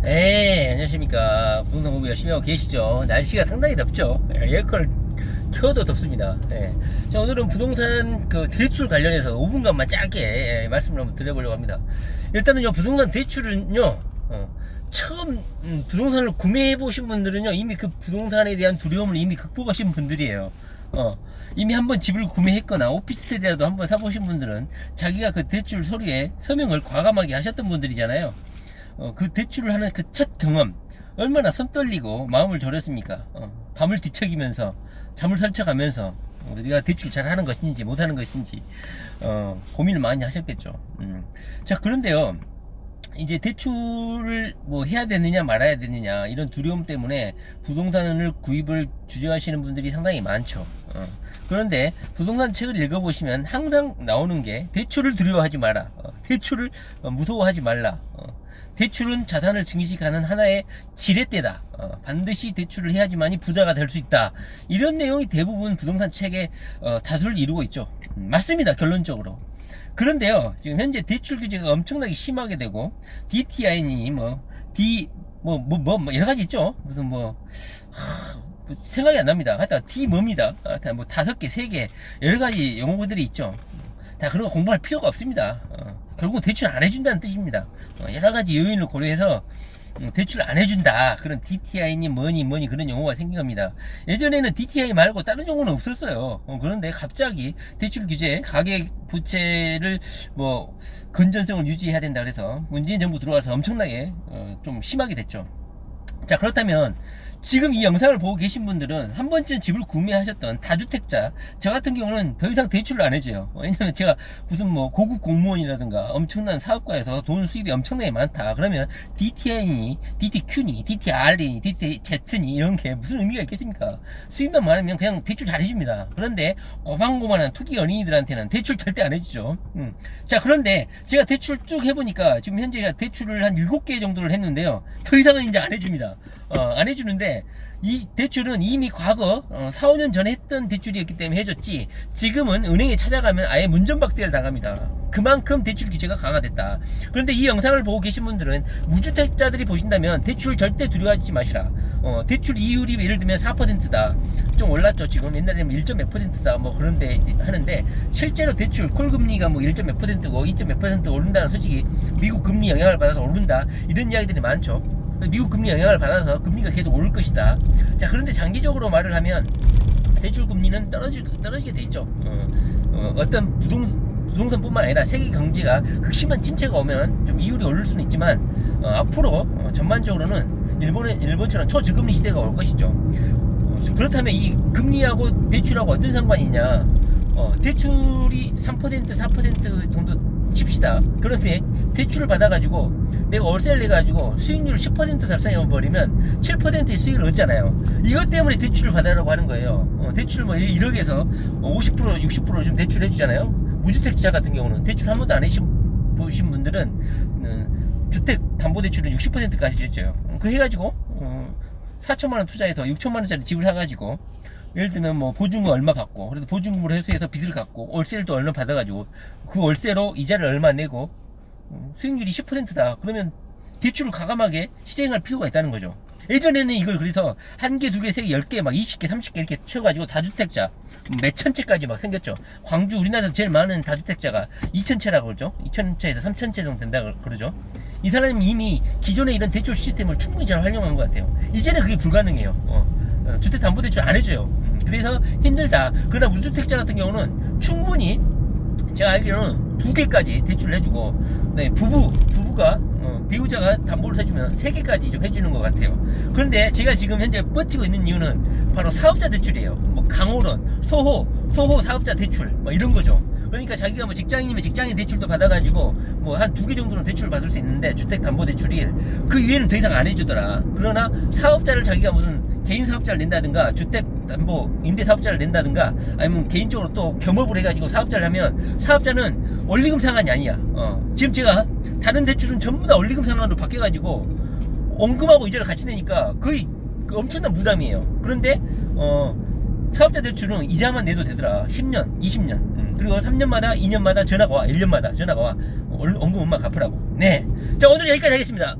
네, 안녕하십니까. 부동산 공부 열심히 하고 계시죠? 날씨가 상당히 덥죠? 예, 에어컨을 켜도 덥습니다. 예. 자, 오늘은 부동산 그 대출 관련해서 5분간만 짧게 예, 말씀을 한번 드려보려고 합니다. 일단은 요, 부동산 대출은요, 어, 처음 음, 부동산을 구매해 보신 분들은요, 이미 그 부동산에 대한 두려움을 이미 극복하신 분들이에요. 어, 이미 한번 집을 구매했거나 오피스텔이라도 한번 사보신 분들은 자기가 그 대출 서류에 서명을 과감하게 하셨던 분들이잖아요. 어, 그 대출을 하는 그 첫 경험 얼마나 손 떨리고 마음을 졸였습니까? 어, 밤을 뒤척이면서 잠을 설쳐가면서 어, 우리가 대출 잘 하는 것인지 못하는 것인지 어, 고민을 많이 하셨겠죠. 음. 자 그런데요. 이제 대출을 뭐 해야 되느냐 말아야 되느냐 이런 두려움 때문에 부동산을 구입을 주저하시는 분들이 상당히 많죠. 어. 그런데 부동산 책을 읽어보시면 항상 나오는 게 대출을 두려워하지 마라. 어, 대출을 어, 무서워하지 말라. 어, 대출은 자산을 증식하는 하나의 지렛대다. 어, 반드시 대출을 해야지만이 부자가 될 수 있다. 이런 내용이 대부분 부동산 책의 어, 다수를 이루고 있죠. 음, 맞습니다. 결론적으로. 그런데요, 지금 현재 대출 규제가 엄청나게 심하게 되고, DTI니 뭐, D, 뭐, 뭐, 뭐, 뭐 여러 가지 있죠? 무슨 뭐, 하, 뭐 생각이 안 납니다. 하여튼 D 뭡니다. 하여튼 뭐 다섯 개, 세 개, 여러 가지 용어들이 있죠. 다 그런 거 공부할 필요가 없습니다. 어, 결국 대출 안 해준다는 뜻입니다. 어, 여러 가지 요인을 고려해서 음, 대출 안 해준다. 그런 DTI니 뭐니 뭐니 그런 용어가 생긴 겁니다. 예전에는 DTI 말고 다른 용어는 없었어요. 어, 그런데 갑자기 대출 규제, 가계 부채를 뭐 건전성을 유지해야 된다 그래서 문재인 정부 들어와서 엄청나게 어, 좀 심하게 됐죠. 자 그렇다면 지금 이 영상을 보고 계신 분들은 한 번쯤 집을 구매하셨던 다주택자 저 같은 경우는 더 이상 대출을 안 해줘요. 왜냐면 제가 무슨 뭐 고급 공무원이라든가 엄청난 사업가에서 돈 수입이 엄청나게 많다. 그러면 DTI니 DTQ니 DTR니 DTZ니 이런 게 무슨 의미가 있겠습니까? 수입만 많으면 그냥 대출 잘 해줍니다. 그런데 고만고만한 투기 연예인들한테는 대출 절대 안 해주죠. 음. 자 그런데 제가 대출 쭉 해보니까 지금 현재 대출을 한 7개 정도를 했는데요. 더 이상은 이제 안 해줍니다 어, 안 해주는데 이 대출은 이미 과거 어, 4, 5년 전에 했던 대출이었기 때문에 해줬지 지금은 은행에 찾아가면 아예 문전박대를 당합니다. 그만큼 대출 규제가 강화됐다. 그런데 이 영상을 보고 계신 분들은 무주택자들이 보신다면 대출 절대 두려워하지 마시라. 어, 대출 이율이 예를 들면 4%다. 좀 올랐죠. 지금 옛날에는 1. 몇 %다. 뭐 그런데 하는데 실제로 대출 콜 금리가 뭐 1. 몇 %고 2. 몇% 오른다는 솔직히 미국 금리 영향을 받아서 오른다. 이런 이야기들이 많죠. 미국 금리 영향을 받아서 금리가 계속 오를 것이다. 자, 그런데 장기적으로 말을 하면 대출 금리는 떨어질, 떨어지게 돼 있죠. 어, 떤 부동, 부동산뿐만 아니라 세계 경제가 극심한 침체가 오면 좀 이율이 오를 수는 있지만 어, 앞으로 어, 전반적으로는 일본의 일본처럼 초저금리 시대가 올 것이죠. 어, 그렇다면 이 금리하고 대출하고 어떤 상관이 있냐? 어, 대출이 3% 4% 정도 칩시다. 그런데 대출을 받아가지고 내가 월세를 내가지고 수익률 10% 달성해버리면 7%의 수익을 얻잖아요. 이것 때문에 대출을 받으라고 하는 거예요. 어, 대출 뭐 1억에서 50% 60%좀 대출해주잖아요. 무주택자 같은 경우는 대출 한 번도 안 해보신 보신 분들은 어, 주택 담보대출은 60%까지 줬죠. 그 해가지고 어, 4천만 원 투자해서 6천만 원짜리 집을 사가지고 예를 들면 뭐 보증금 얼마 받고 그래서 보증금으로 회수해서 빚을 갚고 월세를 또 얼마 받아가지고 그 월세로 이자를 얼마 내고 어, 수익률이 10%다 그러면 대출을 과감하게 실행할 필요가 있다는 거죠 예전에는 이걸 그래서 한 개, 두 개, 세 개, 열 개, 막 20개, 30개 이렇게 쳐가지고 다주택자 몇 천 채까지 막 생겼죠. 광주 우리나라에서 제일 많은 다주택자가 2천 채라고 그러죠. 2천 채에서 3천 채 정도 된다 고 그러죠. 이 사람이 이미 기존의 이런 대출 시스템을 충분히 잘 활용한 것 같아요. 이제는 그게 불가능해요. 어, 어, 주택담보대출 안 해줘요. 음, 그래서 힘들다. 그러나 무주택자 같은 경우는 충분히 제가 알기로는 두 개까지 대출을 해주고 네, 부부 부부가 어, 배우자가 담보를 해주면 세 개까지 좀 해주는 것 같아요. 그런데 제가 지금 현재 버티고 있는 이유는 바로 사업자 대출이에요. 뭐 강호론, 소호, 소호 사업자 대출 뭐 이런 거죠. 그러니까 자기가 뭐 직장인이면 직장인 대출도 받아가지고 뭐 한 두 개 정도는 대출을 받을 수 있는데 주택담보대출이 그 이외에는 더 이상 안 해주더라. 그러나 사업자를 자기가 무슨 개인 사업자를 낸다든가 주택 담보 임대 사업자를 낸다든가 아니면 개인적으로 또 겸업을 해가지고 사업자를 하면 사업자는 원리금 상환이 아니야. 어. 지금 제가 다른 대출은 전부 다 원리금 상환으로 바뀌어가지고 원금하고 이자를 같이 내니까 거의 그 엄청난 부담이에요. 그런데 어, 사업자 대출은 이자만 내도 되더라. 10년, 20년. 음, 그리고 3년마다, 2년마다 전화가 와. 1년마다 전화가 와. 원금 엄마 갚으라고. 네. 자, 오늘 여기까지 하겠습니다.